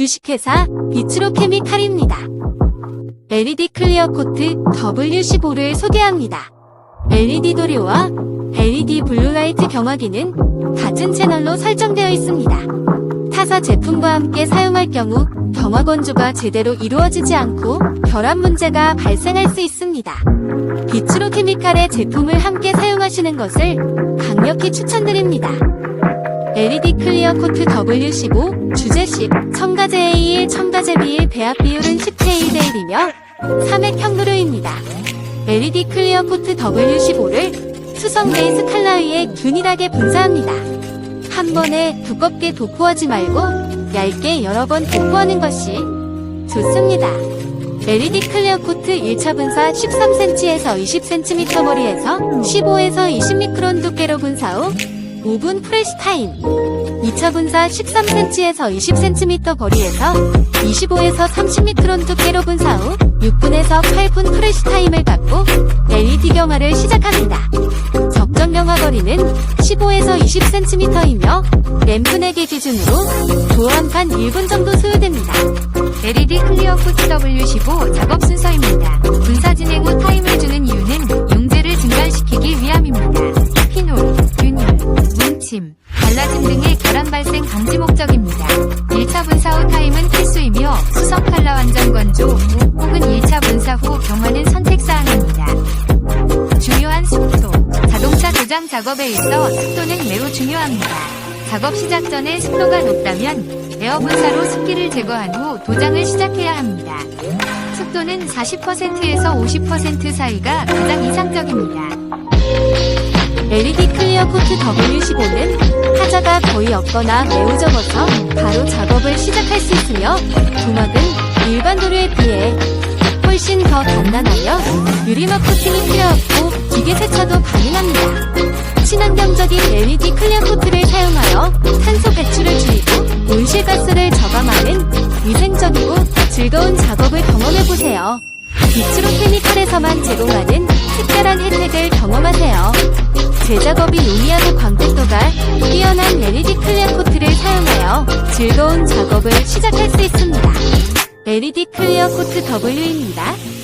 주식회사 비츠로 케미칼입니다. LED 클리어 코트 W15를 소개합니다. LED 도료와 LED 블루라이트 경화기는 같은 채널로 설정되어 있습니다. 타사 제품과 함께 사용할 경우 경화 건조가 제대로 이루어지지 않고 결함 문제가 발생할 수 있습니다. 비츠로 케미칼의 제품을 함께 사용하시는 것을 강력히 추천드립니다. LED 클리어 코트 W15 주제 10 첨가제 A1 첨가제 B1 배합 비율은 10대 1대 1이며 3액 형루류입니다. LED 클리어 코트 W15를 수성 베이스 칼라 위에 균일하게 분사합니다. 한 번에 두껍게 도포하지 말고 얇게 여러 번 도포하는 것이 좋습니다. LED 클리어 코트 1차 분사 13cm에서 20cm 거리에서 15에서 20미크론 두께로 분사 후 5분 프레시 타임 2차 분사 13cm에서 20cm 거리에서 25에서 30미크론 두께로 분사 후 6분에서 8분 프레시 타임을 갖고 LED 경화를 시작합니다. 적정 경화 거리는 15에서 20cm이며 램프 4개 기준으로 도어 한판 1분 정도 소요됩니다. LED 클리어 코트 W15 작업 목적입니다. 1차 분사 후 타임은 필수이며 수성 칼라 완전 건조 혹은 1차 분사 후 경화는 선택사항입니다. 중요한 속도 자동차 도장 작업에 있어 속도는 매우 중요합니다. 작업 시작 전에 습도가 높다면 에어 분사로 습기를 제거한 후 도장을 시작해야 합니다. 습도는 40%에서 50% 사이가 가장 이상적입니다. LED 클리어 코트 W15는 하자가 거의 없거나 매우 적어서 바로 작업을 시작할 수 있으며 도막은 일반 도료에 비해 훨씬 더 간단하며 유리막 코팅이 필요 없고 기계 세차도 가능합니다. 친환경적인 LED 클리어 코트를 사용하여 탄소 배출을 줄이고 온실가스를 저감하는 위생적이고 즐거운 작업을 경험해보세요. 비츠로 케미칼에서만 제공하는 특별한 혜택을 경험하세요. 제작업이 용이하고 광택도가 즐거운 작업을 시작할 수 있습니다. LED 클리어 코트 W입니다.